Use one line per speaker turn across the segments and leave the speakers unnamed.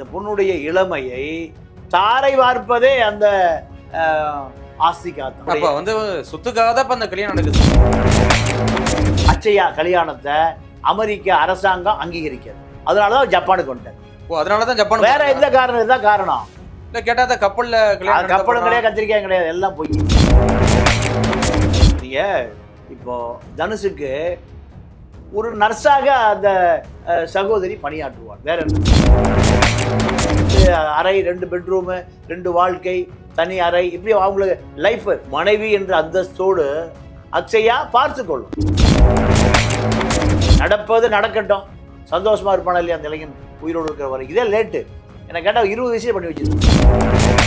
அந்த பொண்ணுடைய இளமையை தாரை வார்ப்பதே அந்த அஹ், ஆஸ்தி
அப்ப வந்து சொத்துக்காக தான் இப்ப அந்த கல்யாணம் நடக்குது.
அச்சையா கல்யாணத்தை அமெரிக்க அரசாங்கம் அங்கீகரிக்கிறது. அதனாலதான் ஜப்பானுக்கு வந்துட்டார்.
ஓ அதனாலதான் ஜப்பான்
வேற எந்த காரணம் இதுதான் காரணம்?
இல்ல கேட்டா அந்த கப்பல்ல
கப்பலும் கிடையாது கத்திரிக்காயும் கிடையாது எல்லாம் போய். நீங்க இப்போ தனுஷுக்கு ஒரு நர்ஸாக அந்த சகோதரி பணியாற்றுவார். வேற என்ன? அறை ரெண்டு பெட்ரூமு ரெண்டு வாழ்க்கை தனி அறை இப்படி அவங்களுக்கு லைஃப் மனைவி என்ற அந்தஸ்தோடு அக்ஷயா பார்த்துக்கொள்ளும் நடப்பது நடக்கட்டும். சந்தோஷமா இருப்பான இல்லையா அந்த இளைஞன் உயிரோடு இருக்கிற வரை. இதே லேட்டு எனக்கு கேட்டால் இருபது விஷயம் பண்ணி வச்சிருக்கேன்.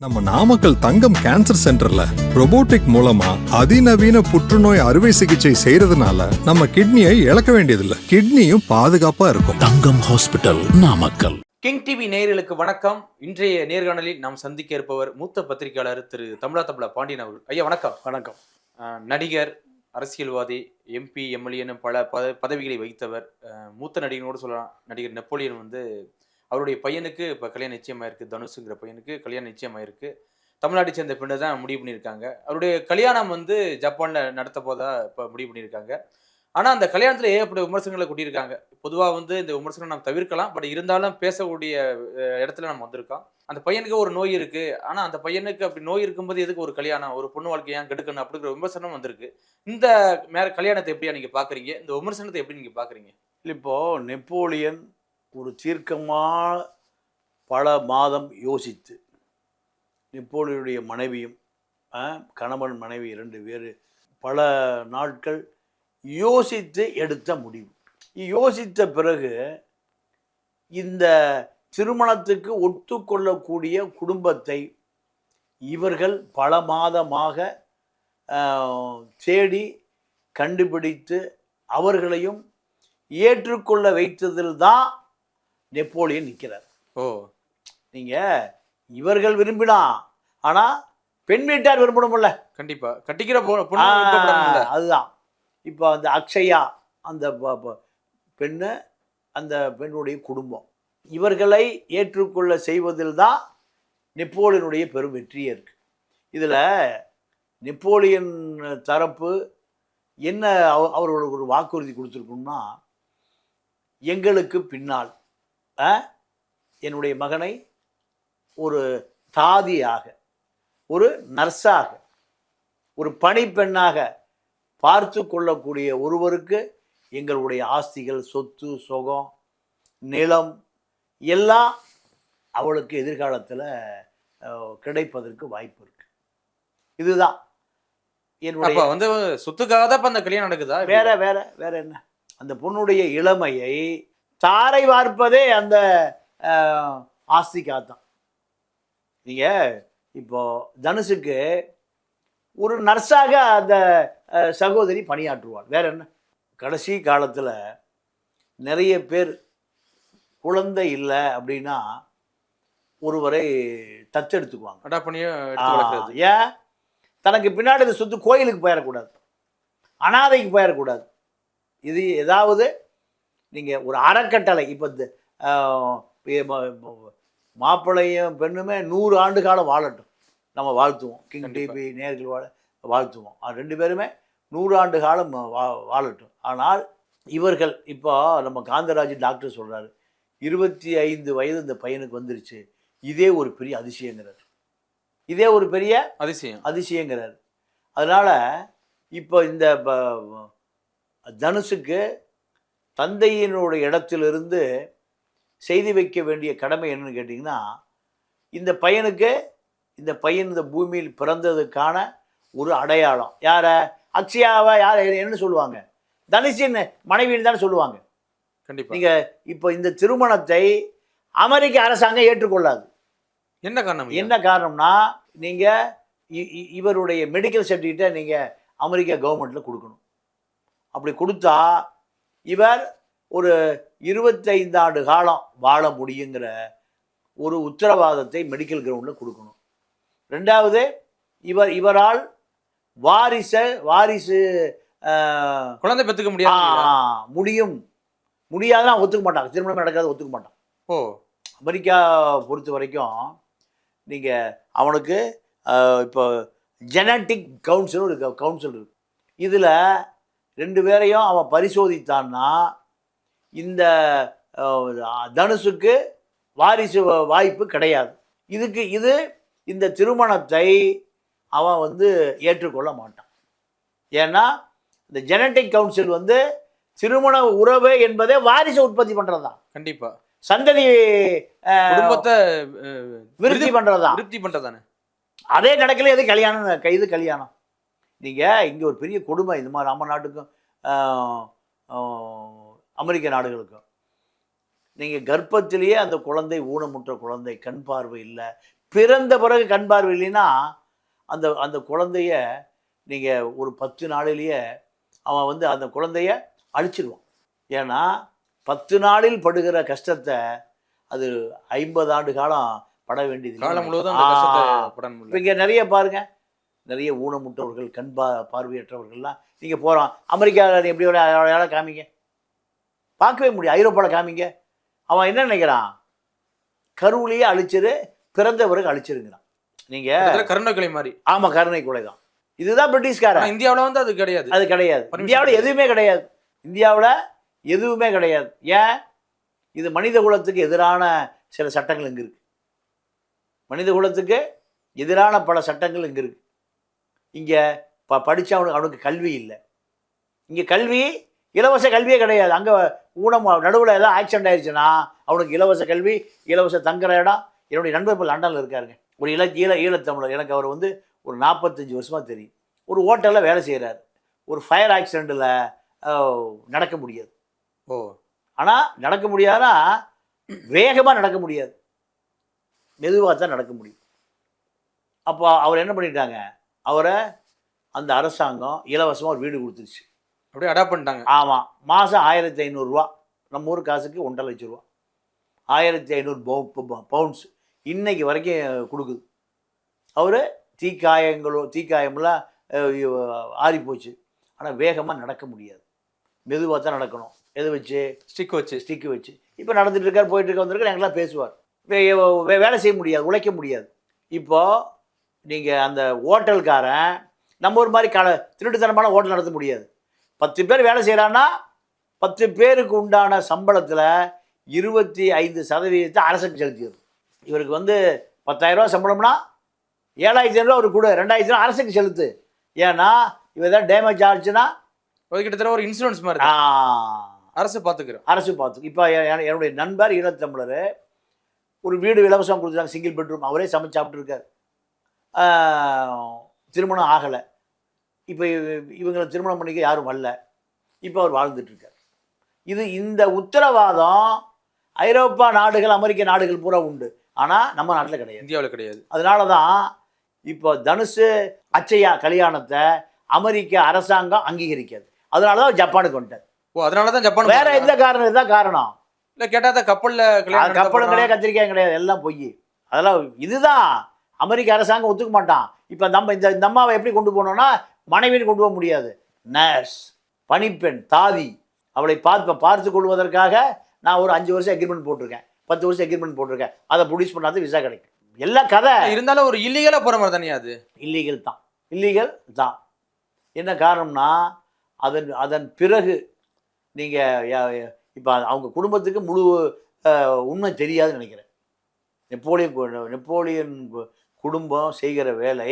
நம்ம நாமக்கல் தங்கம் கேன்சர் சென்டர்ல robotic மூலமா அதிநவீன புற்றுநோய் அறுவை சிகிச்சை செய்யறதுனால நம்ம கிட்னியை இழக்க வேண்டியதில்லை. கிட்னியும் பாதுகாப்பா இருக்கும்.
Thangam hospital Namakkal.
King TV நேயர்களுக்கு வணக்கம். இன்றைய நேர்காணலில் நாம் சந்திக்க இருப்பவர் மூத்த பத்திரிகையாளர் திரு தமிழா தமிழா பாண்டியன் அவர்கள். ஐயா வணக்கம்.
வணக்கம்.
நடிகர் அரசியல்வாதி எம்பி எம்எல்ஏ என பல பத பதவிகளை வகித்தவர். அஹ், மூத்த நடிகனோடு சொல்லலாம். நடிகர் நெப்போலியன் வந்து அவருடைய பையனுக்கு இப்போ கல்யாணம் நிச்சயமாயிருக்கு தனுஷுங்கிற பையனுக்கு கல்யாணம் நிச்சயமாயிருக்கு தமிழ்நாட்டை சேர்ந்த பெண்ணை தான் முடிவு பண்ணியிருக்காங்க. அவருடைய கல்யாணம் வந்து ஜப்பானில் நடத்த போதா இப்போ முடிவு பண்ணியிருக்காங்க. ஆனால் அந்த கல்யாணத்தில் ஏகப்பட்ட விமர்சனங்களை கூட்டியிருக்காங்க. பொதுவாக வந்து இந்த விமர்சனம் நம்ம தவிர்க்கலாம். பட் இருந்தாலும் பேசக்கூடிய இடத்துல நம்ம வந்திருக்கோம். அந்த பையனுக்கு ஒரு நோய் இருக்குது ஆனால் அந்த பையனுக்கு அப்படி நோய் இருக்கும்போது எதுக்கு ஒரு கல்யாணம்? ஒரு பொண்ணு வாழ்க்கை ஏன் கெடுக்கணும்? அப்படிங்கிற விமர்சனம் வந்திருக்கு. இந்த மேற கல்யாணத்தை எப்படியா நீங்கள் பார்க்குறீங்க இந்த விமர்சனத்தை எப்படி நீங்கள் பார்க்குறீங்க
இப்போ நெப்போலியன் ஒரு தீர்க்கமாக பல மாதம் யோசித்து நெப்போலியனுடைய மனைவியும் கணவன் மனைவி இரண்டு பேர் பல நாட்கள் யோசித்து எடுத்த முடிவு. யோசித்த பிறகு இந்த திருமணத்துக்கு ஒத்துக்கொள்ளக்கூடிய குடும்பத்தை இவர்கள் பல மாதமாக தேடி கண்டுபிடித்து அவர்களையும் ஏற்றுக்கொள்ள வைத்ததில் தான் நெப்போலியன் நிற்கிறார்.
ஓ.
நீங்க இவர்கள் விரும்பினா ஆனா பெண் வீட்டார் விரும்பணும்ல
கண்டிப்பா. கட்டிக்கிற.
அதுதான். இப்போ அந்த அக்ஷயா அந்த பெண்ணு அந்த பெண்ணுடைய குடும்பம். இவர்களை ஏற்றுக்கொள்ள செய்வதில் தான் நெப்போலியனுடைய பெரும் வெற்றியே இருக்கு. இதுல நெப்போலியன் தரப்பு என்ன அவ- அவர்களுக்கு ஒரு வாக்குறுதி கொடுத்துருக்கோம்னா எங்களுக்கு பின்னால் என்னுடைய மகனை ஒரு தாதியாக ஒரு நர்ஸாக ஒரு பணிப்பெண்ணாக பார்த்து கொள்ளக்கூடிய ஒருவருக்கு எங்களுடைய ஆஸ்திகள் சொத்து சுகம் நிலம் எல்லாம் அவளுக்கு எதிர்காலத்தில் கிடைப்பதற்கு வாய்ப்பு இருக்கு. இதுதான். என்னுடைய
வந்து சொத்துக்காக தான் அந்த கல்யாணம் நடக்குதா?
வேற வேற வேற என்ன? அந்த பொண்ணுடைய இளமையை தாரை வார்ப்பதே அந்த அஹ், ஆஸ்திகாத்தான் நீங்க இப்போ தனுஷுக்கு ஒரு நர்ஸாக அந்த சகோதரி பணியாற்றுவாள். வேற என்ன? கடைசி காலத்தில் நிறைய பேர் குழந்தை இல்லை அப்படின்னா ஒருவரை தத்தெடுத்துக்குவாங்க.
வளர்க்கறது.
ஏன்? தனக்கு பின்னாடி இந்த சொத்து கோயிலுக்கு போயிடக்கூடாது அனாதைக்கு போயிடக்கூடாது இது ஏதாவது நீங்கள் ஒரு அறக்கட்டளை. இப்போ மாப்பிள்ளையும் பெண்ணுமே நூறு ஆண்டு காலம் வாழட்டும். நம்ம வாழ்த்துவோம். கிங். டிபி நேர்கள் வாழ வாழ்த்துவோம். ரெண்டு பேருமே நூறு ஆண்டு காலம் வா வாழட்டும். ஆனால் இவர்கள் இப்போ நம்ம காந்தராஜ் டாக்டர் சொல்கிறாரு இருபத்தி ஐந்து வயது இந்த பையனுக்கு வந்துருச்சு. இதே ஒரு பெரிய அதிசயங்கிறார். இதே ஒரு பெரிய
அதிசயம்.
அதிசயங்கிறார். அதனால இப்போ இந்த தனுஷுக்கு தந்தையினுடைய இடத்திலிருந்து செய்தி வைக்க வேண்டிய கடமை என்னன்னு கேட்டிங்கன்னா இந்த பையனுக்கு இந்த பையன் இந்த பூமியில் பிறந்ததுக்கான ஒரு அடையாளம். யார? அக்ஷயாவை? யார்? என்ன சொல்லுவாங்க. தனுஷின் மனைவின்னு தானே சொல்லுவாங்க.
கண்டிப்பா.
நீங்க இப்போ இந்த திருமணத்தை அமெரிக்க அரசாங்கம் ஏற்றுக்கொள்ளாது.
என்ன காரணம்?
என்ன காரணம்னா நீங்க இ- இ- இவருடைய மெடிக்கல் சர்டிஃபிகேட்டை நீங்க அமெரிக்கா கவர்மெண்ட்ல கொடுக்கணும். அப்படி கொடுத்தா இவர் ஒரு இருபத்தைந்து ஆண்டு காலம் வாழ முடியுங்கிற ஒரு உத்தரவாதத்தை மெடிக்கல் கிரவுண்டில் கொடுக்கணும். ரெண்டாவது இவர் இவரால் வாரிச வாரிசு
குழந்தை பெத்துக்க முடியாது
முடியும். முடியாதுன்னா ஒத்துக்க மாட்டாங்க திருமணம் நடக்காது ஒத்துக்க மாட்டான்.
ஓ.
அமெரிக்கா பொறுத்த வரைக்கும் நீங்கள் அவனுக்கு இப்போ ஜெனட்டிக் கவுன்சில் ஒரு கவுன்சில் இருக்கு. இதில் ரெண்டு பேரையும் அவன் பரிசோதித்தான்னா இந்த தனுஷுக்கு வாரிசு வாய்ப்பு கிடையாது. இதுக்கு இது இந்த திருமணத்தை அவன் வந்து ஏற்றுக்கொள்ள மாட்டான். ஏன்னா இந்த ஜெனட்டிக் கவுன்சில் வந்து திருமண உறவு என்பதே வாரிசு உற்பத்தி பண்ணுறது தான்
கண்டிப்பா.
சந்ததி
குடும்பத்தை
விருத்தி பண்ணுறது தான்
திருப்தி பண்றதானே
அதே நடக்கல எது கல்யாணம் கைது கல்யாணம். நீங்கள் இங்கே ஒரு பெரிய கொடுமை இந்த மாதிரி நம்ம நாட்டுக்கும் அமெரிக்க நாடுகளுக்கும். நீங்கள் கர்ப்பத்திலேயே அந்த குழந்தை ஊனமுற்ற குழந்தை கண் பார்வை இல்லை. பிறந்த பிறகு கண் பார்வை இல்லைன்னா அந்த அந்த குழந்தைய நீங்கள் ஒரு பத்து நாளிலேயே அவன் வந்து அந்த குழந்தைய அழிச்சிடுவான் ஏன்னா பத்து நாளில் படுகிற கஷ்டத்தை அது ஐம்பது ஆண்டு காலம் பட வேண்டியது
காலம் முழுவதும்
இங்கே நிறைய பாருங்க. நிறைய ஊனமுற்றவர்கள் கண் பா பார்வையற்றவர்கள்லாம் நீங்கள் போகிறோம் அமெரிக்காவில் எப்படி அடையாள காமிங்க. பார்க்கவே முடியும் ஐரோப்பாவில் காமிங்க. அவன் என்ன நினைக்கிறான்? கருவிலேயே அழிச்சிரு பிறந்த பிறகு அழிச்சிருங்கிறான் நீங்கள்
கருணக்கலை மாதிரி.
ஆமாம் கருணை கொலை தான். இதுதான் பிரிட்டிஷ்காரன்.
இந்தியாவுல வந்து அது கிடையாது.
அது கிடையாது. இந்தியாவில். எதுவுமே கிடையாது. இந்தியாவில் எதுவுமே கிடையாது. ஏன்? இது மனித குலத்துக்கு எதிரான சில சட்டங்கள் இங்கே இருக்கு. மனித குலத்துக்கு எதிரான பல சட்டங்கள் இங்கே இருக்கு. இங்கே ப படிச்ச அவனுக்கு அவனுக்கு கல்வி இல்லை. இங்கே கல்வி இலவச கல்வியே கிடையாது. அங்கே ஊனம் நடுவில் ஏதாவது ஆக்சிடென்ட் ஆயிடுச்சுன்னா அவனுக்கு இலவச கல்வி இலவச தங்குற இடம். என்னுடைய நண்பர் இப்போ லண்டனில் இருக்காருங்க. ஒரு இல ஈழ ஈழத்தமிழர் எனக்கு அவர் வந்து ஒரு நாற்பத்தஞ்சு வருஷமாக தெரியும். ஒரு ஹோட்டலில் வேலை செய்கிறார் ஒரு ஃபயர் ஆக்சிடெண்ட்டில் நடக்க முடியாது.
ஓ.
ஆனால் நடக்க முடியாதுன்னா வேகமாக நடக்க முடியாது. மெதுவாக தான் நடக்க முடியும். அப்போ அவர் என்ன பண்ணிட்டாங்க? அவரை அந்த அரசாங்கம் இலவசமாக ஒரு வீடு கொடுத்துருச்சு.
அப்படியே அடாப்ட் பண்ணிட்டாங்க.
ஆமாம் மாதம் ஆயிரத்தி ஐநூறுரூவா நம்ம ஊர் காசுக்கு ஒன்றரை லட்ச ரூபா. ஆயிரத்தி ஐநூறு பவுண்ட்ஸ் இன்னைக்கு வரைக்கும் கொடுக்குது. அவர் தீக்காயங்களோ தீக்காயம்லாம் ஆறி போச்சு ஆனால் வேகமாக நடக்க முடியாது. மெதுவாக தான் நடக்கணும். எதை வச்சு?
ஸ்டிக் வச்சு.
ஸ்டிக்கு வச்சு. இப்போ நடந்துட்டு இருக்கார் போயிட்டு இருக்க வந்திருக்கார் எங்கெல்லாம் பேசுவார். வேலை செய்ய முடியாது உழைக்க முடியாது. இப்போ நீங்கள் அந்த ஹோட்டல்காரன் நம்ம ஒரு மாதிரி கல திருட்டுத்தனமான ஹோட்டல் நடத்த முடியாது. பத்து பேர் வேலை செய்கிறான்னா பத்து பேருக்கு உண்டான சம்பளத்தில் இருபத்தி ஐந்து சதவீதத்தை அரசுக்கு செலுத்திடுது இவருக்கு வந்து பத்தாயிரரூவா சம்பளம்னா ஏழாயிரத்தி ஐநூறுவா அவர் கூட ரெண்டாயிரத்தி ஐநூறு அரசுக்கு செலுத்து. ஏன்னா இவ ஏதாவது டேமேஜ் ஆச்சுன்னா
கிட்டத்தட்ட ஒரு இன்சூரன்ஸ் மாதிரி. அரசு பாத்துக்கிறோம்.
அரசு பார்த்து இப்போ என்னுடைய நண்பர் ஈழத்தமிழர் ஒரு வீடு இலவசம் கொடுத்துருக்காங்க சிங்கிள் பெட்ரூம் அவரே சமைச்சு சாப்பிட்ருக்காரு திருமணம் ஆகலை. இப்போ இவங்களை திருமணம் பண்ணிக்க யாரும் வரல. இப்போ அவர் வாழ்ந்துட்டு இருக்கார் இது இந்த உத்தரவாதம் ஐரோப்பா நாடுகள் அமெரிக்க நாடுகள் பூரா உண்டு. ஆனால் நம்ம நாட்டில் கிடையாது.
இந்தியாவுல கிடையாது.
அதனால தான் இப்போ தனுஷு அச்சையா கல்யாணத்தை அமெரிக்க அரசாங்கம் அங்கீகரிக்காது. அதனால தான் ஜப்பானுக்கு வந்துட்டார்.
ஓ அதனாலதான் ஜப்பான்
வேற எந்த காரணம் இதுதான் காரணம்.
இல்ல கேட்டா தான் கப்பல்ல
கப்பலும் கிடையாது கத்திரிக்காயும் கிடையாது எல்லாம் பொய். அதெல்லாம் இதுதான். அமெரிக்க அரசாங்கம் ஒத்துக்க மாட்டான். இப்போ நம்ம இந்த இந்த அம்மாவை எப்படி கொண்டு போனோம்னா மனைவின்னு கொண்டு போக முடியாது. நர்ஸ் பணிப்பெண் தாதி. அவளை பார்த்து பார்த்து கொள்வதற்காக நான் ஒரு அஞ்சு வருஷம் அக்ரிமெண்ட் போட்டிருக்கேன். பத்து வருஷம் அக்ரிமெண்ட் போட்டிருக்கேன். அதை ப்ரொடியூஸ் பண்ணாத விசா கிடைக்கும். எல்லா கதை.
இருந்தாலும் ஒரு இல்லீகலா போற மாதிரி தானே அது?
இல்லீகல் தான். இல்லீகல் தான். என்ன காரணம்னா அதன் அதன் பிறகு நீங்கள் இப்போ அவங்க குடும்பத்துக்கு முழு உண்மை தெரியாதுன்னு நினைக்கிறேன். நெப்போலியன் நெப்போலியன் குடும்பம் செய்கிற வேலை.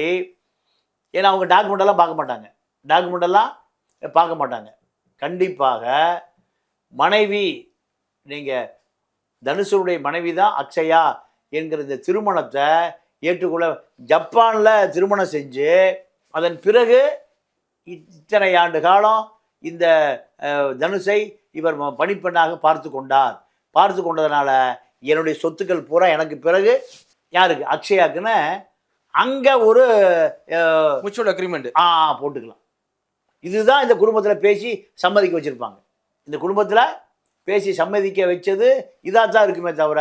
ஏன்னா அவங்க டாக்குமெண்டெல்லாம் பார்க்க மாட்டாங்க. டாக்குமெண்டெல்லாம் பார்க்க மாட்டாங்க. கண்டிப்பாக மனைவி நீங்கள் தனுஷனுடைய மனைவி தான் அக்ஷயா என்கிற இந்த திருமணத்தை ஏற்றுக்கொள்ள ஜப்பானில் திருமணம் செஞ்சு அதன் பிறகு இத்தனை ஆண்டு காலம் இந்த தனுஷை இவர் பணிப்பெண்ணாக பார்த்து கொண்டார். பார்த்து கொண்டதுனால என்னுடைய சொத்துக்கள் பூரா எனக்கு பிறகு யாருக்கு? அக்ஷயாக்குன்னு அங்கே ஒரு அஹ்,
முச்சுவல் அக்ரிமெண்ட்
ஆ போட்டுக்கலாம். இதுதான் இந்த குடும்பத்தில் பேசி சம்மதிக்க வச்சுருப்பாங்க. இந்த குடும்பத்தில் பேசி சம்மதிக்க வச்சது இதாக தான் இருக்குமே தவிர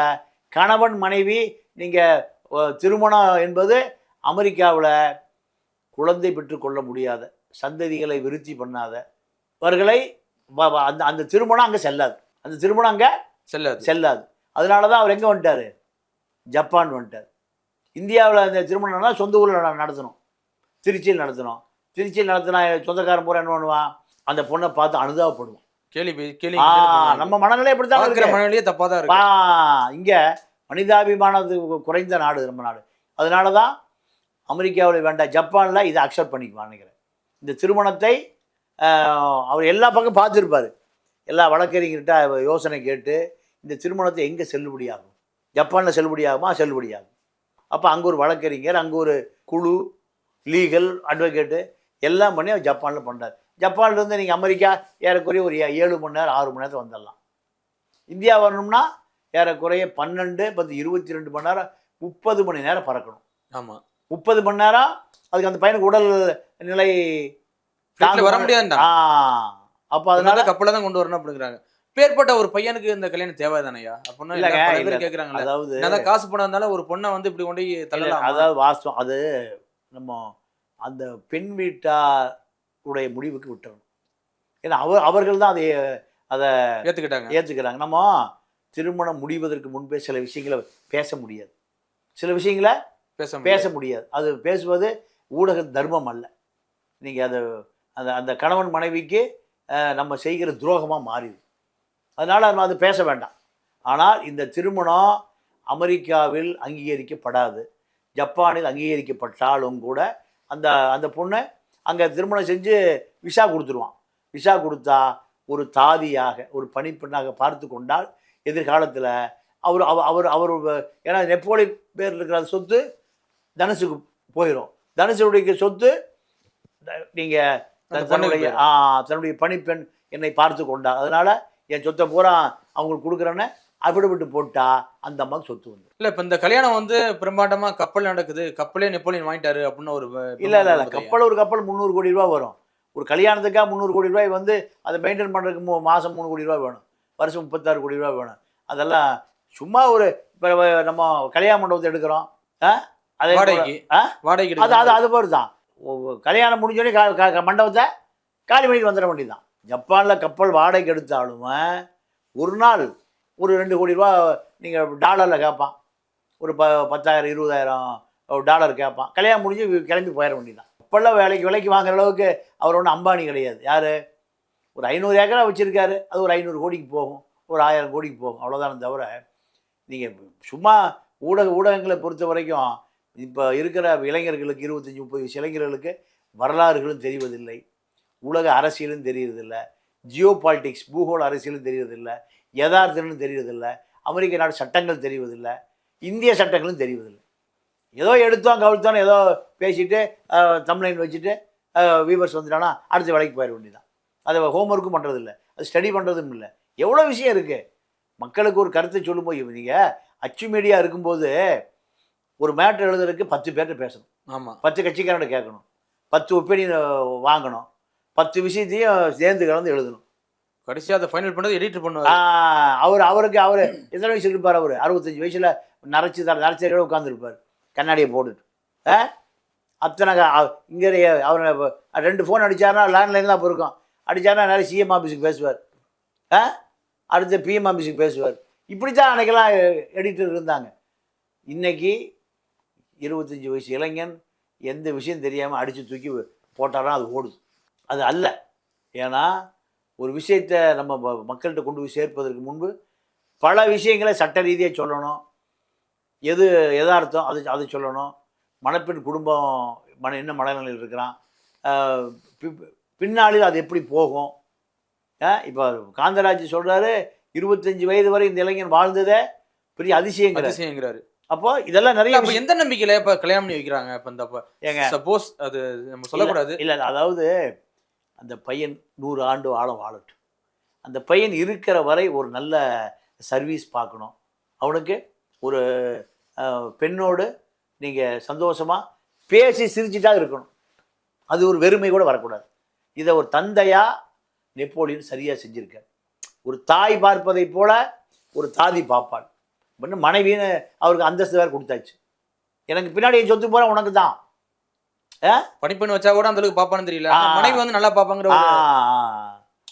கணவன் மனைவி நீங்கள் திருமணம் என்பது அமெரிக்காவில் குழந்தை பெற்றுக்கொள்ள முடியாத சந்ததிகளை விருத்தி பண்ணாத அவர்களை அந்த அந்த திருமணம் அங்கே செல்லாது. அந்த திருமணம் அங்கே
செல்லாது.
செல்லாது. அதனால தான் அவர் எங்கே வந்துட்டார்? ஜப்பான் வந்துட்டார். இந்தியாவில் அந்த திருமணம்னா சொந்த ஊரில் நடத்தணும். திருச்சியில் நடத்தணும். திருச்சியில் நடத்தினா சொந்தக்காரன் பூரா என்ன பண்ணுவான்? அந்த பொண்ணை பார்த்து அனுதாபப்படுவான்.
கேள்வி கேள்வி
நம்ம மனநிலை இப்படி தான்
பார்க்குற
இருக்கு.
மனநிலையே தப்பா தான் இருக்கு
இங்க மனிதாபிமானது குறைந்த நாடு நம்ம நாடு. அதனால தான் அமெரிக்காவில் வேண்டாம் ஜப்பானில் இதை அக்செப்ட் பண்ணிக்குவான்னு நினைக்கிறேன். இந்த திருமணத்தை அவர் எல்லா பக்கம் பார்த்துருப்பாரு. எல்லா வழக்கறிஞர்கிட்ட யோசனை கேட்டு இந்த திருமணத்தை எங்கே செல்லுபடியாகும்? ஜப்பானில் செல்லுபடியாகுமா செல்லுபடியாகும் அப்போ அங்கே ஒரு வழக்கறிஞர் அங்கே ஒரு குழு லீகல் அட்வொகேட்டு எல்லாம் பண்ணி அவர் ஜப்பானில் பண்ணார் ஜப்பான்லேருந்து நீங்கள் அமெரிக்கா ஏறக்குறைய ஒரு ஏழு மணி நேரம் ஆறு மணி நேரத்தில் வந்துடலாம். இந்தியா வரணும்னா ஏறக்குறைய பன்னெண்டு பத்து இருபத்தி ரெண்டு மணி நேரம் முப்பது மணி நேரம் பறக்கணும்.
ஆமா.
முப்பது மணி நேரம் அதுக்கு அந்த பையனுக்கு உடல் நிலை
வர முடியாதுடா
ஆ. அப்போ அதனால
அதனால கப்பல தான் கொண்டு வரணும் அப்படிங்கிறாங்க. பேர்பட்ட ஒரு பையனுக்கு இந்த கல்யாணம் தேவைதானையா? அப்படின்னா கேக்குறாங்கல்ல.
அதாவது
என்னதான் காசு பணம் இருந்தாலும் ஒரு பொண்ணை வந்து இப்படி கொண்டு தள்ளலாம்?
அதாவது வாஸ்தவம் அது நம்ம அந்த பெண் வீட்டார் உடைய முடிவுக்கு விட்டுறணும். ஏன்னா அவர் அவர்கள் தான் அதை அதை
ஏத்துக்கிட்டாங்க.
ஏற்றுக்கிறாங்க நம்ம திருமணம் முடிவதற்கு முன்பே சில விஷயங்களை பேச முடியாது. சில விஷயங்களை
பேச
பேச
முடியாது.
அது பேசுவது ஊடக தர்மம் அல்ல. நீங்கள் அது அந்த அந்த கணவன் மனைவிக்கு நம்ம செய்கிற துரோகமாக மாறிடுது அதனால் நம்ம அது பேச வேண்டாம். ஆனால் இந்த திருமணம் அமெரிக்காவில் அங்கீகரிக்கப்படாது. ஜப்பானில் அங்கீகரிக்கப்பட்டாலும் கூட அந்த அந்த பொண்ணை அங்கே திருமணம் செஞ்சு விசா கொடுத்துருவான். விசா கொடுத்தா ஒரு தாதியாக ஒரு பணிப்பெண்ணாக பார்த்து கொண்டால் எதிர்காலத்தில் அவர் அவர் அவர் அவர் ஏன்னா நெப்போலி பேர் இருக்கிற சொத்து தனுஷுக்கு போயிடும் தனுஷுடைய சொத்து நீங்கள் தன்னுடைய தன்னுடைய பணிப்பெண் என்னை பார்த்து கொண்டா அதனால என் சொத்தை பூரா அவங்களுக்கு கொடுக்குறேன்னு அபிடவிட்டு போட்டா அந்த அம்மாவுக்கு சொத்து வந்து
இல்ல இப்ப இந்த கல்யாணம் வந்து பிரம்மாண்டமா கப்பல் நடக்குது கப்பலே நெப்போலியன் வாங்கிட்டாரு அப்படின்னு ஒரு
இல்ல இல்ல இல்ல. கப்பல் ஒரு கப்பல் முந்நூறு கோடி ரூபா வரும். ஒரு கல்யாணத்துக்காக முந்நூறு கோடி ரூபாய் வந்து அதை மெயின்டைன் பண்ணுறதுக்கு மூ மாதம் மூணு கோடி ரூபா வேணும். வருஷம் முப்பத்தாறு கோடி ரூபா வேணும். அதெல்லாம் சும்மா ஒரு இப்போ நம்ம கல்யாண மண்டபத்தை எடுக்கிறோம். அதே
வாடகைக்கு.
ஆ?
வாடகைக்கு
அது அது. அது மாதிரி தான் கல்யாணம் முடிஞ்சோடனே மண்டபத்தை காலி பண்ணிட்டு வந்துட வேண்டியதுதான். ஜப்பானில் கப்பல் வாடகைக்கு எடுத்தாலும் ஒரு நாள் ஒரு ரெண்டு கோடி ரூபா நீங்கள் டாலரில் கேட்பான் ஒரு ப பத்தாயிரம் இருபதாயிரம் டாலர் கேட்பான் கல்யாணம் முடிஞ்சு கிளம்பி போயிட வேண்டியதான் அப்போல்லாம் வேலைக்கு விலைக்கு வாங்குற அளவுக்கு அவர் ஒன்றும் அம்பானி கிடையாது. யார்? ஒரு ஐநூறு ஏக்கரா வச்சுருக்காரு. அது ஒரு ஐநூறு கோடிக்கு போகும். ஒரு ஆயிரம் கோடிக்கு போகும். அவ்வளோதானே தவிர நீங்கள் சும்மா ஊடக ஊடகங்களை பொறுத்த வரைக்கும் இப்போ இருக்கிற இளைஞர்களுக்கு இருபத்தஞ்சி முப்பது வயசு இளைஞர்களுக்கு வரலாறுகளும் தெரிவதில்லை. உலக அரசியலும் தெரியறதில்லை. ஜியோ பாலிட்டிக்ஸ் பூகோள அரசியலும் தெரியறதில்லை. யதார்த்தம்னு தெரியறதில்லை. அமெரிக்க நாடு சட்டங்கள் தெரிவதில்லை இந்திய சட்டங்களும் தெரிவதில்லை ஏதோ எடுத்தோம் கவிழ்த்தோம் ஏதோ பேசிட்டு தமிழ்லைன் வச்சுட்டு வீவர்ஸ் வந்துட்டானா அடுத்த வேலைக்கு போயிட வேண்டியதான் அதை ஹோம்ஒர்க்கும் பண்ணுறதில்ல அது ஸ்டடி பண்ணுறதும் இல்லை. எவ்வளோ விஷயம் இருக்குது மக்களுக்கு ஒரு கருத்தை சொல்லும்போது நீங்கள் அச்சு மீடியா இருக்கும்போது ஒரு மேட்ரு எழுதுறதுக்கு பத்து பேர்கிட்ட பேசணும்.
ஆமா.
பத்து கட்சிக்காரன்ட்ட கேட்கணும். பத்து ஒப்பீனியன் வாங்கணும். பத்து விஷயத்தையும் சேர்ந்து கலந்து எழுதணும்.
கடைசியா அதை ஃபைனல் பண்ணது எடிட் பண்ணுவாரு.
அவர் அவருக்கு அவர் எத்தனை வயசு இருப்பார் அவர்? அறுபத்தஞ்சு வயசுல நரைச்சி தர நரைச்சரோட உட்காந்துருப்பார் கண்ணாடியை போட்டுட்டு. ஆ? அத்தனை இங்கே அவர் ரெண்டு ஃபோன் அடிச்சாருன்னா லேண்ட்லைன் தான் இருக்கும் அடிச்சாருன்னா நிறைய சிஎம் ஆஃபீஸுக்கு பேசுவார். ஆ? அடுத்து பிஎம் ஆஃபீஸுக்கு பேசுவார். இப்படி தான் அன்னைக்கெல்லாம் எடிட்டர் இருந்தாங்க. இன்னைக்கு இருபத்தஞ்சி வயசு இளைஞன் எந்த விஷயம் தெரியாமல் அடித்து தூக்கி போட்டாரோ அது ஓடுது. அது அல்ல. ஏன்னா ஒரு விஷயத்தை நம்ம மக்கள்கிட்ட கொண்டு போய் சேர்ப்பதற்கு முன்பு பல விஷயங்களை சட்ட ரீதியாக சொல்லணும். எது எதார்த்தம் அது அதை சொல்லணும். மணப்பெண் குடும்பம் மன என்ன மனநிலையில் இருக்கிறான்? பின்னாளில் அது எப்படி போகும்? இப்போ காந்தராஜ் சொல்கிறாரு இருபத்தஞ்சி வயது வரை இந்த இளைஞன் வாழ்ந்ததே பெரிய அதிசயங்கிறார்
அதிசயங்கிறாரு.
அப்போ இதெல்லாம் நிறைய
அப்ப எந்த நம்பிக்கையில இப்ப கல்யாணம் பண்ணி வைக்கிறாங்க? இப்ப இந்த
ஏங்க.
சப்போஸ் அது நம்ம சொல்லக்கூடாது.
இல்லை அதாவது அந்த பையன் நூறு ஆண்டு வாழம் வாழட்டும். அந்த பையன் இருக்கிற வரை ஒரு நல்ல சர்வீஸ் பார்க்கணும். அவனுக்கு ஒரு பெண்ணோடு நீங்கள் சந்தோஷமாக பேசி சிரிச்சிட்டா இருக்கணும். அது ஒரு வெறுமை கூட வரக்கூடாது. இதை ஒரு தந்தையாக நெப்போலியன் சரியாக செஞ்சுருக்கார். ஒரு தாய் பார்ப்பதைப் போல ஒரு தாதி பார்ப்பாள். அப்படின்னு மனைவின்னு அவருக்கு அந்தஸ்து வேறு கொடுத்தாச்சு. எனக்கு பின்னாடி என் சொத்து போகிற உனக்கு தான்
பணிப்பெண் வச்சா கூட அந்த அளவுக்கு பாப்பான்னு தெரியல. மனைவி வந்து நல்லா பாப்பாங்கிற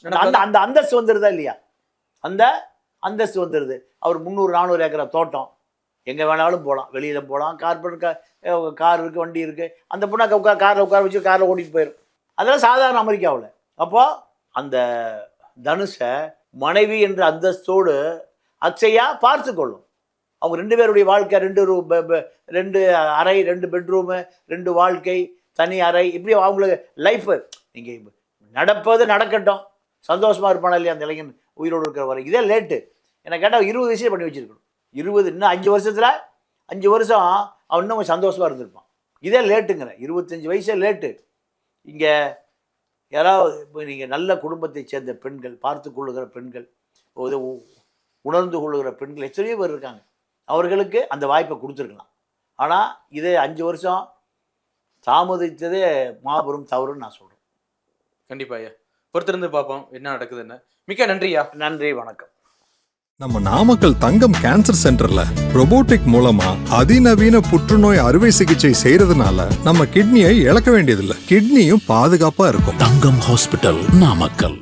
அந்த அந்த அந்த அந்தஸ்து வந்துருதா இல்லையா? அந்த அந்தஸ்து வந்துடுது அவர் முந்நூறு நானூறு ஏக்கரா தோட்டம். எங்கே வேணாலும் போகலாம் வெளியில் போகலாம் கார்பன் கா கார் இருக்குது வண்டி இருக்குது அந்த பொண்ணை உட்கார் காரில் உட்கார வச்சு காரில் ஓட்டிகிட்டு போயிடும் அதெல்லாம் சாதாரண அமெரிக்காவில். அப்போது அந்த தனுஷை மனைவி என்ற அந்தஸ்தோடு அக்ஷயா பார்த்து கொள்ளும். அவங்க ரெண்டு பேருடைய வாழ்க்கை ரெண்டு ரூ பெ- பெ- ரெண்டு அறை ரெண்டு பெட்ரூமு ரெண்டு வாழ்க்கை தனி அறை இப்படி அவங்களுக்கு லைஃப்பு நீங்கள் நடப்பது நடக்கட்டும். சந்தோஷமாக இருப்பானா இல்லையா அந்த இளைஞன் உயிரோடு இருக்கிற வரை இதே லேட்டு என்னை கேட்டால் இருபது விஷயம் பண்ணி வச்சுருக்கணும். இருபது இன்னும் அஞ்சு வருஷத்தில் அஞ்சு வருஷம் அவன் இன்னும் கொஞ்சம் சந்தோஷமாக இருந்திருப்பான். இதே லேட்டுங்கிறேன் இருபத்தஞ்சி வயசே லேட்டு இங்கே யாராவது இப்போ நீங்கள் நல்ல குடும்பத்தை சேர்ந்த பெண்கள் பார்த்து கொள்ளுகிற பெண்கள் ஒரு உணர்ந்து கொள்ளுகிற பெண்கள் எத்தனையோ பேர் இருக்காங்க. அவர்களுக்கு அந்த வாய்ப்பை கொடுத்துருக்கலாம். ஆனால் இதே அஞ்சு வருஷம் தாமதித்ததே மாபெரும் தவறுன்னு நான் சொல்கிறேன்
கண்டிப்பா ஐயா. பொறுத்திருந்து பார்ப்போம் என்ன நடக்குதுன்னு. மிக்க நன்றியா
நன்றி வணக்கம்.
நம்ம நாமக்கல் தங்கம் கேன்சர் சென்டர்ல robotic மூலமா அதிநவீன புற்றுநோய் அறுவை சிகிச்சை செய்யறதுனால நம்ம கிட்னியை இழக்க வேண்டியதில்லை. கிட்னியும் பாதுகாப்பா இருக்கும்.
தங்கம் ஹாஸ்பிட்டல் நாமக்கல்.